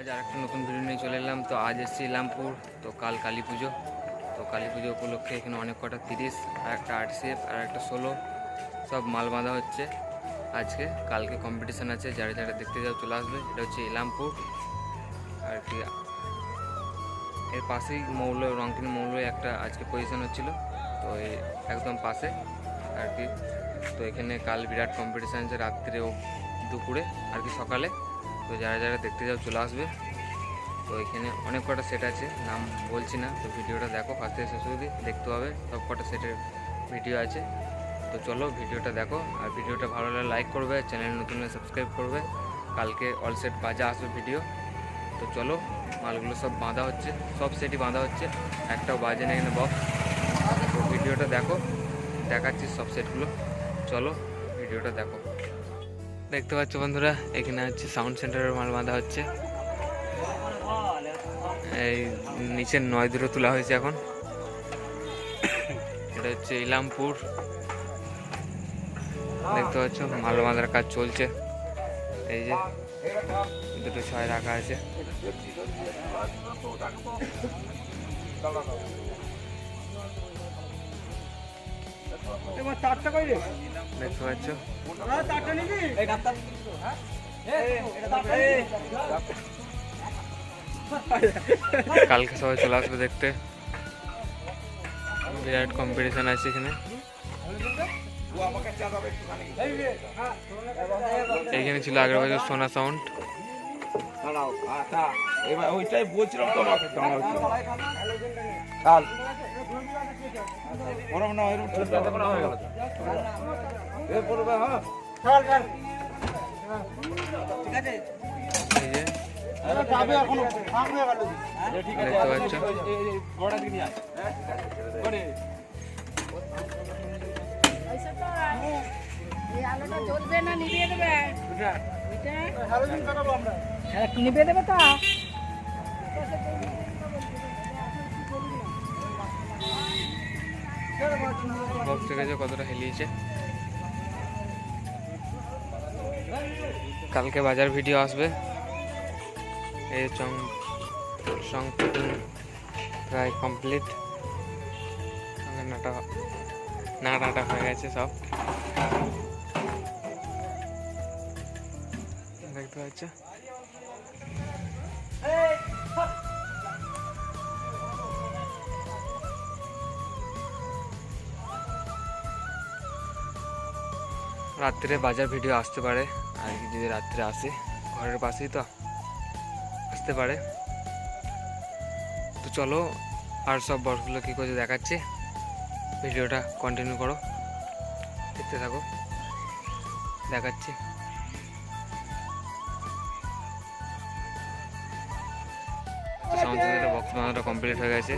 আজ আর একটা নতুন ভিডিও নিয়ে চলে এলাম। তো আজ এসেছি ইলামপুর, তো কাল কালী পুজো। তো কালী পুজো উপলক্ষে এখানে অনেক কটা তিরিশ, আর একটা আট সেফ আর একটা ষোলো, সব মাল বাঁধা হচ্ছে। আজকে কালকে কম্পিটিশান আছে, যারা যারা দেখতে যাও চলে আসবে, এটা হচ্ছে ইলামপুর। আর কি, এর পাশেই মৌল রংকিনী মৌল একটা আজকে পজিশন হচ্ছিল, তো এই একদম পাশে। আর কি, তো এখানে কাল বিরাট কম্পিটিশান আছে রাত্রে ও দুপুরে, আর কি সকালে। তো যারা যারা দেখতে যাও চলে আসবে। তো এখানে অনেক কটা সেট আছে, নাম বলছি না, তো ভিডিওটা দেখো ফার্স্ট শেষ অবধি, দেখতে হবে সব কটা সেটের ভিডিও আছে। তো চলো ভিডিওটা দেখো, আর ভিডিওটা ভালো লাগলে লাইক করবে চ্যানেল নতুন সাবস্ক্রাইব করবে, কালকে অল সেট বাজা আসবে ভিডিও তো চলো, মালগুলো সব বাঁধা হচ্ছে, সব সেটই বাঁধা হচ্ছে, একটাও বাজে না এখানে বক্স তো ভিডিওটা দেখো, দেখাচ্ছি সব সেটগুলো চলো, ভিডিওটা দেখো। দেখতে পাচ্ছ বন্ধুরা, এখানে হচ্ছে সাউন্ড সেন্টারের মাল বাঁধা হচ্ছে। এই নিচের নয় দূরে তোলা হয়েছে এখন। এটা হচ্ছে ইলামপুর। দেখতে পাচ্ছ, মাল বাঁধার কাজ চলছে। এই যে, দুটো ছয় রাখা আছে। চারটা দেখতে পাচ্ছ? কালকে সবাই চলে আসবে দেখতে। বিরাট কম্পিটিশন আছে এখানে। এইখানে ছিল আগের বছর সোনা সাউন্ড দাঁড়াও আচ্ছা ওইটাই বলছিলাম তোমাকে দাঁড়াও না ঠিক আছে করা হয়ে গেল এ পড়বে হ্যাঁ চল চল ঠিক আছে এই যে আরে যাবে এখনও ফাঁক হয়ে। গেল ঠিক দেখতে পাচ্ছ বড় দিকে নিয়ে আয় করে এই আলোটা জ্বলবে না নিভিয়ে দেবে ওইটা হ্যালোজিন কাটাবো আমরা একটু নিভিয়ে দেবে তো দেখেছ কতটা হেলিয়েছে? কালকে বাজার ভিডিও আসবে। এই চং চং প্রায় কমপ্লিট নাটা নাটাটা হয়ে গেছে সব। দেখতে পাচ্ছ? রাত্রে বাজার ভিডিও আসতে পারে, আর কি যদি রাত্রে আসে, ঘরের পাশেই তো আসতে পারে। তো চলো, আর সব বসগুলো কী করে দেখাচ্ছি, ভিডিওটা কন্টিনিউ করো, দেখতে থাকো, দেখাচ্ছি। সিস্টেমের বক্স বানানোটা কমপ্লিট হয়ে গেছে।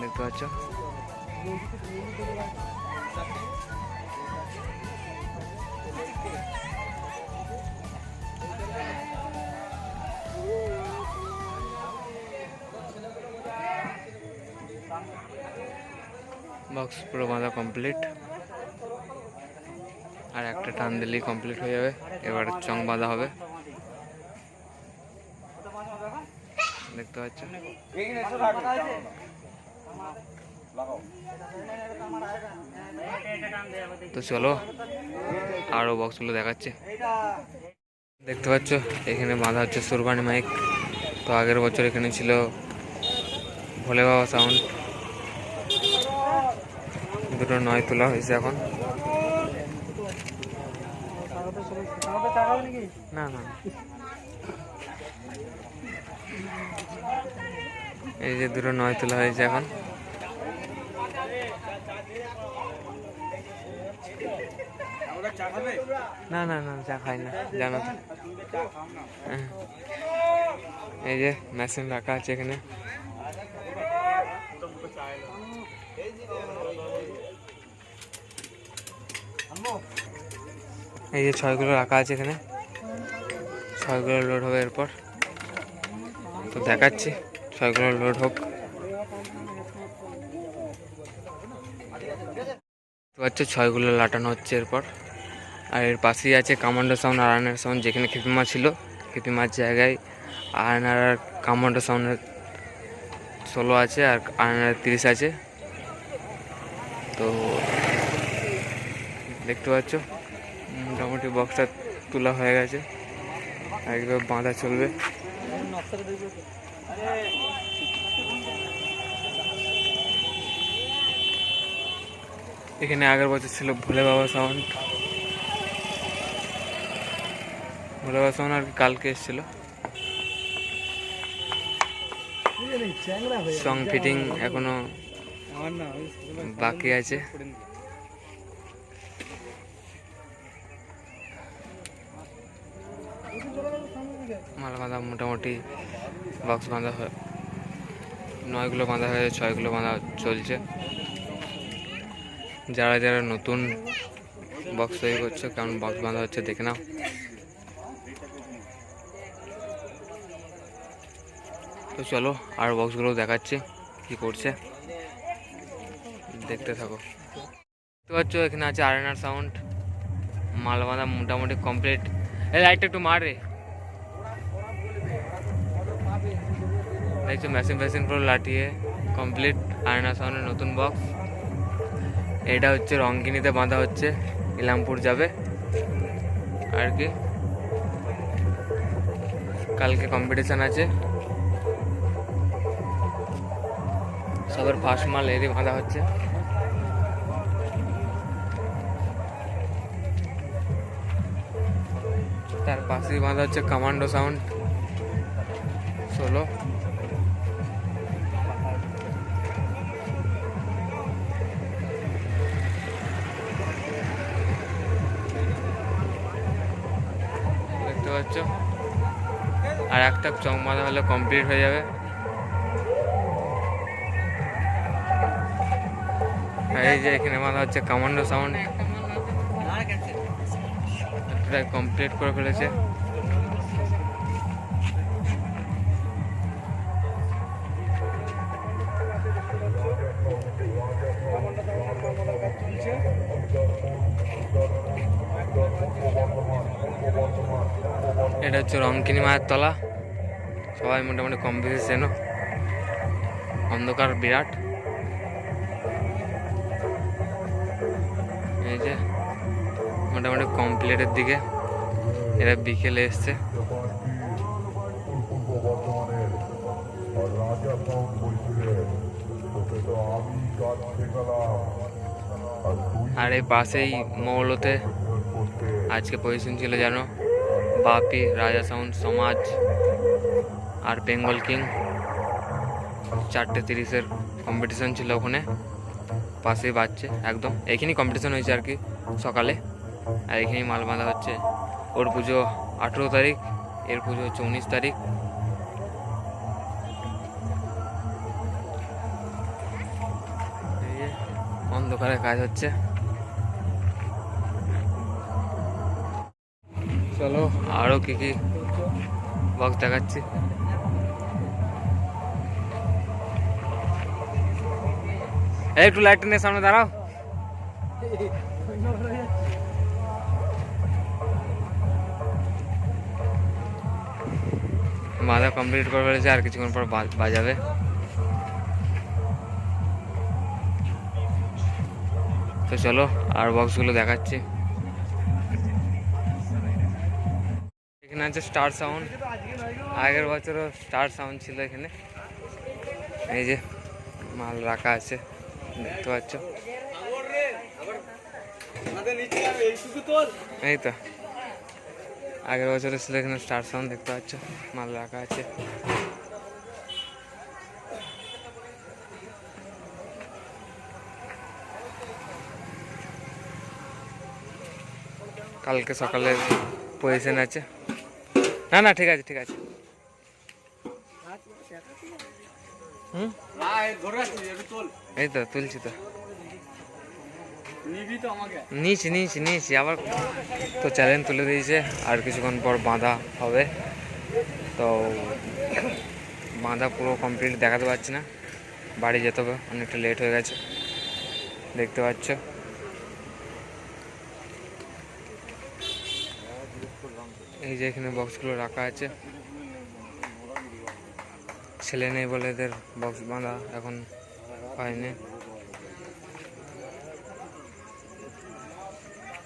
দেখতে পাচ্ছ? বক্স পুরো বাঁধা কমপ্লিট আর একটা টান দিলেই কমপ্লিট হয়ে যাবে। এবার চং বাঁধা হবে। দেখতে পাচ্ছ? তো চলো আরও বক্সগুলো দেখাচ্ছে। দেখতে পাচ্ছ? এখানে বাঁধা হচ্ছে সুরবানি মাইক। তো আগের বছর এখানে ছিল ভোলে বাবা সাউন্ড দুটো নয় তোলা হয়েছে এখন। না না। এই যে দুটো নয় তোলা হয়েছে এখন। না না না, চা খাই না, জানো তো। এই যে মেশিন রাখা আছে এখানে। এই যে ছয়গুলো রাখা আছে এখানে। ছয়গুলো লোড হবে এরপর। তো দেখাচ্ছি, ছয়গুলো লোড হোক। হচ্ছে ছয়গুলো লাটানো হচ্ছে এরপর। আর এর পাশেই আছে কামান্ডো সাউন্ড আর আয়নার সাউন্ড যেখানে খেপিমা ছিল। খেপিমার জায়গায় আয়নার আর কামান্ডো সাউন্ডের ষোলো আছে আর আয়নার তিরিশ আছে। তো দেখতে পাচ্ছ? মোটামুটি বক্সটা তোলা হয়ে গেছে। একবার বাঁধা চলবে। এখানে আগের বছর ছিল ভোলে বাবা সাউন্ড। ভোলে বাবা সাউন্ড আর কি কালকে এসেছিল। সং ফিটিং এখনও বাকি আছে মাল বাঁধা মোটামুটি বক্স বাঁধা হয়। নয়গুলো বাঁধা হয়েছে ছয়গুলো বাঁধা চলছে। যারা যারা নতুন বক্স তৈরি করছে, কেমন বক্স বাঁধা হচ্ছে দেখে নাও। তো চলো, আর বক্সগুলো দেখাচ্ছি কি করছে। দেখতে থাকো। দেখতে পাচ্ছ, এখানে আছে আরেনার সাউন্ড মাল বাঁধা মোটামুটি কমপ্লিট এই লাইটটা একটু মার রে। দেখছ মেশিন ফেশিন পুরো লাটিয়ে কমপ্লিট আয়না সাউন্ডের নতুন বক্স এটা হচ্ছে রঙ্গিনীতে বাঁধা হচ্ছে, ইলামপুর যাবে। আর কি? কালকে কম্পিটিশান আছে। সবার ফার্স্ট মাল এরই বাঁধা হচ্ছে। তার পাশেই বাঁধা হচ্ছে কমান্ডো সাউন্ড ষোলো। পাচ্ছ। আর একটা চক বাঁধা হলে কমপ্লিট হয়ে যাবে। এই যে এখানে বাঁধা হচ্ছে কমান্ডো সাউন্ড। কমপ্লিট করে ফেলেছে। এটা হচ্ছে রংকিনী মায়ের তলা। সবাই মোটামুটি কম্পিটিশন অন্ধকার বিরাট। এই যে, মোটামুটি কমপ্লিটের দিকে। এরা বিকেলে এসছে। আর এই পাশেই মৌলতে আজকে পজিশন ছিল জানো? বাপি রাজা সাউন্ড সমাজ আর বেঙ্গল কিং। চারটে তিরিশের কম্পিটিশন ছিল ওখানে। পাশেই বাজছে একদম। এখানেই কম্পিটিশন হয়েছে আর কি সকালে। আর এখানেই মাল বাঁধা হচ্ছে। ওর পুজো আঠেরো তারিখ, এর পুজো হচ্ছে উনিশ তারিখ। অন্ধকারে কাজ হচ্ছে। চলো। আরও কি কি বক্স দেখাচ্ছি একটু লাইট নিয়ে সামনে দাঁড়াও। বাঁধা কমপ্লিট করে ফেলেছে আর কিছুক্ষণ পর বাজাবে। তো চলো, আর বক্সগুলো দেখাচ্ছি। এখানে আছে স্টার সাউন্ড। আগের বছরও স্টার সাউন্ড ছিল এখানে। এই যে মাল রাখা আছে, দেখতে পাচ্ছ? এই তো। আগের বছরে ছিল এখানে স্টার সাউন্ড, দেখতে পাচ্ছ? মাল রাখা আছে। কালকে সকালে পজিশন আছে। না না, ঠিক আছে ঠিক আছে। এই তো, তুলছি তো। নিয়েছি নিয়েছি নিয়েছি। আবার তো চ্যালেঞ্জ তুলে দিয়েছে। আর কিছুক্ষণ পর বাঁধা হবে। তো বাঁধা পুরো কমপ্লিট দেখাতে পারছি না। বাড়ি যেতে হবে, অনেকটা লেট হয়ে গেছে। দেখতে পাচ্ছ? এই যে এখানে বক্সগুলো রাখা আছে। ছেলে নেই বলে এদের বক্স বাঁধা এখন হয়নি।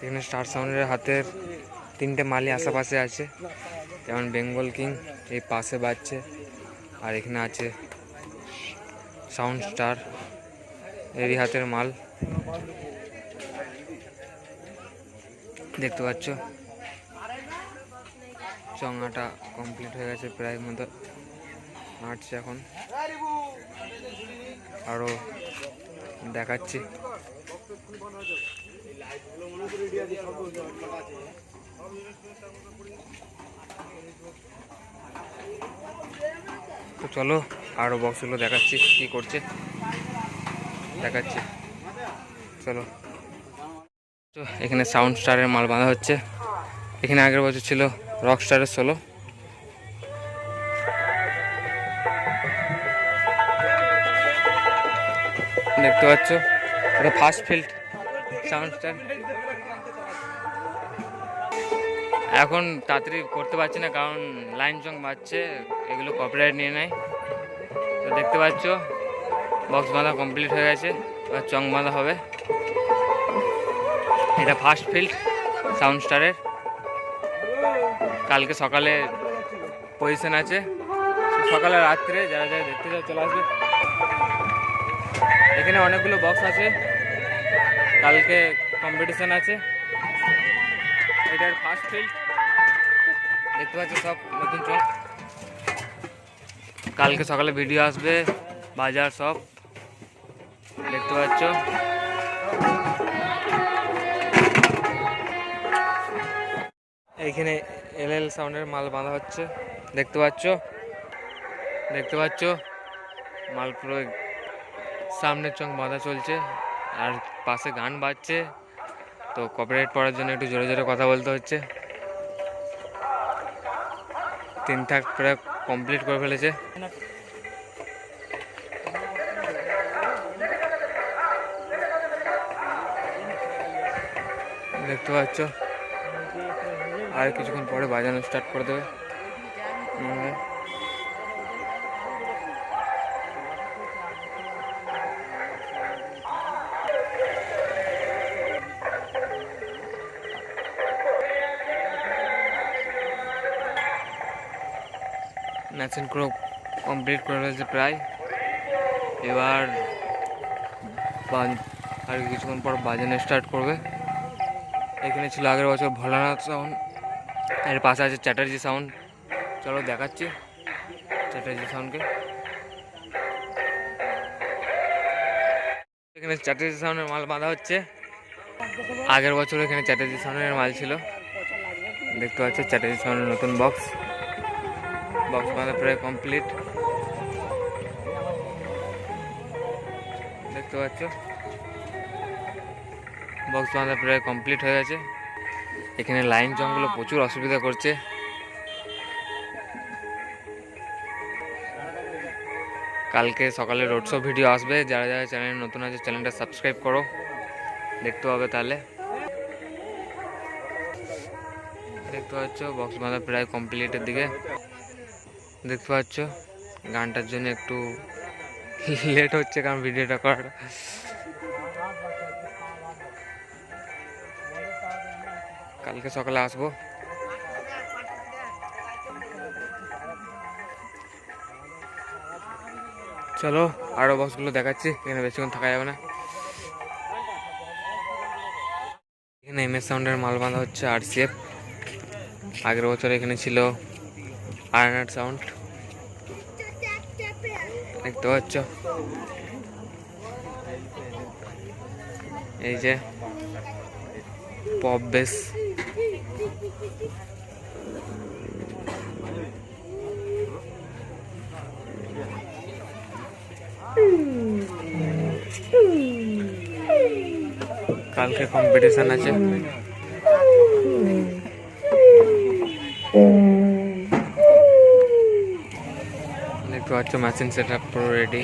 এখানে স্টার সাউন্ডের হাতের তিনটে মালি আশেপাশে আছে। যেমন বেঙ্গল কিং এই পাশে বাজছে। আর এখানে আছে সাউন্ড স্টার এরই হাতের মাল। দেখতে পাচ্ছ? চঙ্গাটা কমপ্লিট হয়ে গেছে প্রায় মতো। নাটছে এখন। আরও দেখাচ্ছি। তো চলো আরও বক্সগুলো দেখাচ্ছি কি করছে। দেখাচ্ছি। চলো। তো এখানে সাউন্ড স্টারের মাল বাঁধা হচ্ছে। এখানে আগের বছর ছিল রক স্টারের সোলো দেখতে পাচ্ছ? এটা ফার্স্ট ফিল্ড সাউন্ড স্টার এখন তাড়াতাড়ি করতে পারছি না, কারণ লাইন চং বাজছে, এগুলো কপিরাইট নিয়ে নেয়। তো দেখতে পাচ্ছ বক্স বাঁধা কমপ্লিট হয়ে গেছে, এবার চং বাঁধা হবে। এটা ফার্স্ট ফিল্ড সাউন্ড স্টারের কালকে সকালে পজিশন আছে। সকালে রাত্রে যারা যারা দেখতে যাও চলে আসবে। এখানে অনেকগুলো বক্স আছে। কালকে কম্পিটিশন আছে। এটার ফার্স্ট ফিল্ড দেখতে পাচ্ছ সব নতুন চোখ কালকে সকালে ভিডিও আসবে, বাজার সব। দেখতে পাচ্ছ। এইখানে এল এল সাউন্ডের মাল বাঁধা হচ্ছে। দেখতে পাচ্ছ? দেখতে পাচ্ছ? মাল পুরো সামনের চং বাঁধা চলছে, আর পাশে গান বাজছে। তো কপিরাইট পড়ার জন্য একটু জোরে জোরে কথা বলতে হচ্ছে। তিন থাক প্রায় কমপ্লিট করে ফেলেছে। দেখতে পাচ্ছ? আর কিছুক্ষণ পরে বাজানো স্টার্ট করে দেবে। মনে হয়। ম্যাচিং করে কমপ্লিট করে ফেলেছে প্রায়। এবার আর কিছুক্ষণ পর বাজানো স্টার্ট করবে। এখানে ছিল আগের বছর ভোলানাথ সাউন্ড এর পাশে আছে চ্যাটার্জি সাউন্ড। চলো দেখাচ্ছি চ্যাটার্জি সাউন্ডকে। এখানে চ্যাটার্জি সাউন্ডের মাল বাঁধা হচ্ছে। আগের বছর এখানে চ্যাটার্জি সাউন্ডের মাল ছিল। দেখতে পাচ্ছ চ্যাটার্জি সাউন্ডের নতুন বক্স। বক্স বাঁধা প্রায় কমপ্লিট। দেখতে পাচ্ছ? বক্স বাঁধা প্রায় কমপ্লিট হয়ে গেছে। এখানে লাইন জঙ্গল প্রচুর অসুবিধা করছে। কালকে সকালে রোড শো ভিডিও আসবে। যারা যারা চ্যানেল নতুন আছে চ্যানেলটা সাবস্ক্রাইব করো। দেখতে হবে তাহলে। দেখতে পাচ্ছ বক্স বাঁধা প্রায় কমপ্লিটের দিকে। দেখতে পাচ্ছ, গানটার জন্য একটু লেট হচ্ছে কারণ ভিডিওটা করার কালকে সকালে আসব। চলো আরও বক্সগুলো দেখাচ্ছি, এখানে বেশিক্ষণ থাকা যাবে না। এখানে এম এস সাউন্ডের মাল বাঁধা হচ্ছে আর সিএফ আগের বছর এখানে ছিল আয়নার সাউন্ড দেখতে পাচ্ছ? এই যে, পপ বেস। কালকে কম্পিটিশন আছে। দেখতে পাচ্ছ মেশিন সেট আপ পুরো রেডি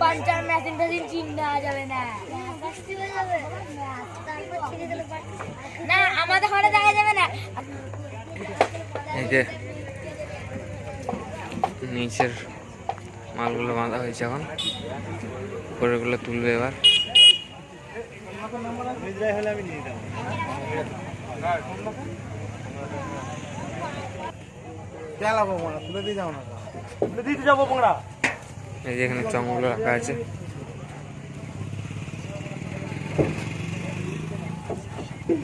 পাঞ্চার মেশিন টেশিন চিন্তা যাবে না। না আমাদের ঘরে দেখা যাবে না। এই যে নিচের মালগুলো বাঁধা হয়েছে এখন। উপরেরগুলো তুলবে এবার। এই যে এখানে চংগুলো রাখা আছে।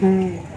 হুম।